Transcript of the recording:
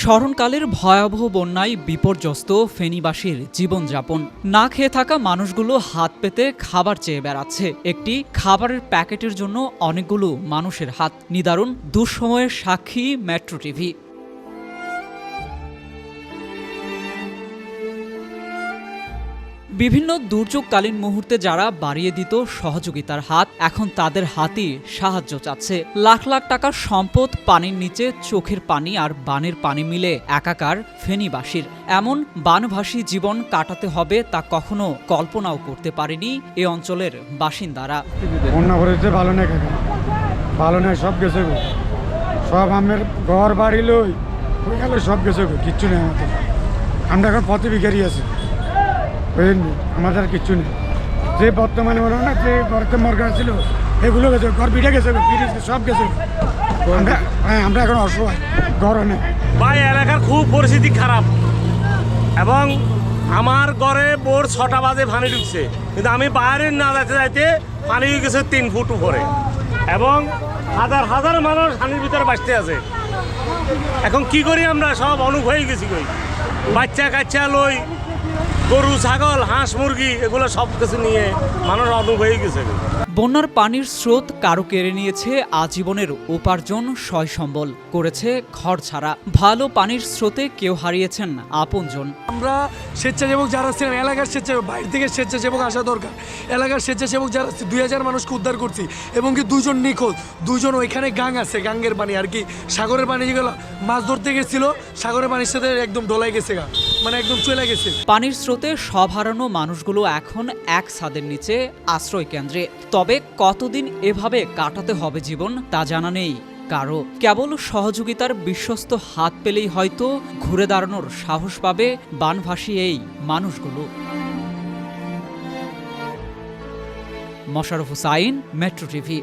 স্মরণকালের ভয়াবহ বন্যায় বিপর্যস্ত ফেনীবাসীর জীবনযাপন। না খেয়ে থাকা মানুষগুলো হাত পেতে খাবার চেয়ে বেড়াচ্ছে। একটি খাবারের প্যাকেটের জন্য অনেকগুলো মানুষের হাত। নিদারুণ দুঃসময়ের সাক্ষী মেট্রো টিভি। বিভিন্ন দুর্যোগকালীন মুহূর্তে যারা বাড়িয়ে দিত সহযোগিতার হাত, এখন তাদের হাতই সাহায্য চাচ্ছে। লাখ লাখ টাকার সম্পদ পানির নিচে, চোখের পানি আর বানের পানি মিলে একাকার ফেনীবাসীর। এমন বানভাসী জীবন কাটাতে হবে তা কখনো কল্পনাও করতে পারেনি এ অঞ্চলের বাসিন্দারা। ভালো নেই ভালো সব গেছে গো। সব আমের ঘর, বাড়ি, লই গেল সব গেছে গো, কিচ্ছু নেই আমাদের। আমরা এখন পথে ভিখারি আছি। আমাদের কিচ্ছু নেই। যে বর্তমানে বলো না, যে ঘরতে মর্গা ছিল, এগুলো গেছে, ঘর বিটে গেছে পিড়ে সব গেছে। আমরা হ্যাঁ আমরা এখন অসহায়, ঘরও নেই। ভাই, এলাকার খুব পরিস্থিতি খারাপ। এবং আমার ঘরে বোর ছটা বাজে পানি ঢুকছে। কিন্তু আমি বাইরে না যাইতে যাইতে পানি গেছে তিন ফুট উপরে। এবং হাজার হাজার মানুষ পানির ভিতরে বাঁচতে আছে। এখন কি করি আমরা? সব অনুপ হয়ে গেছি কই। বাচ্চা কাচ্চা লই গরু ছাগল হাঁস মুরগি এগুলো সব কিছু নিয়ে মানুষ হয়ে গেছে। বন্যার পানির স্রোত কারও কেড়ে নিয়েছে আজীবনের উপার্জন সয় সম্বল করেছে ঘর ছাড়া। ভালো পানির স্রোতে কেউ হারিয়েছেন আপনজন। আমরা স্বেচ্ছাসেবক যারা ছিলেন এলাকার স্বেচ্ছাসেবক বাইরে থেকে স্বেচ্ছাসেবক আসা দরকার। এলাকার স্বেচ্ছাসেবক যারা আছে, দুই হাজার মানুষকে উদ্ধার করছি এবং কি দুজন নিখোঁজ দুজন ওইখানে গাং আছে গাঙ্গের পানি আর কি সাগরের পানি যেগুলো মাছ ধরতে গেছিল সাগরের পানির সাথে একদম ডলাই গেছে গা মানে একদম চলে গেছে। পানির স্রোতে সব হারানো মানুষগুলো এখন এক ছাদের নিচে আশ্রয় কেন্দ্রে। তবে কতদিন এভাবে কাটাতে হবে জীবন তা জানা নেই। কারও কেবল সহযোগিতার বিশ্বস্ত হাত পেলেই হয়তো ঘুরে দাঁড়ানোর সাহস পাবে বানভাসী এই মানুষগুলো। Mosharraf Hussain, metro TV.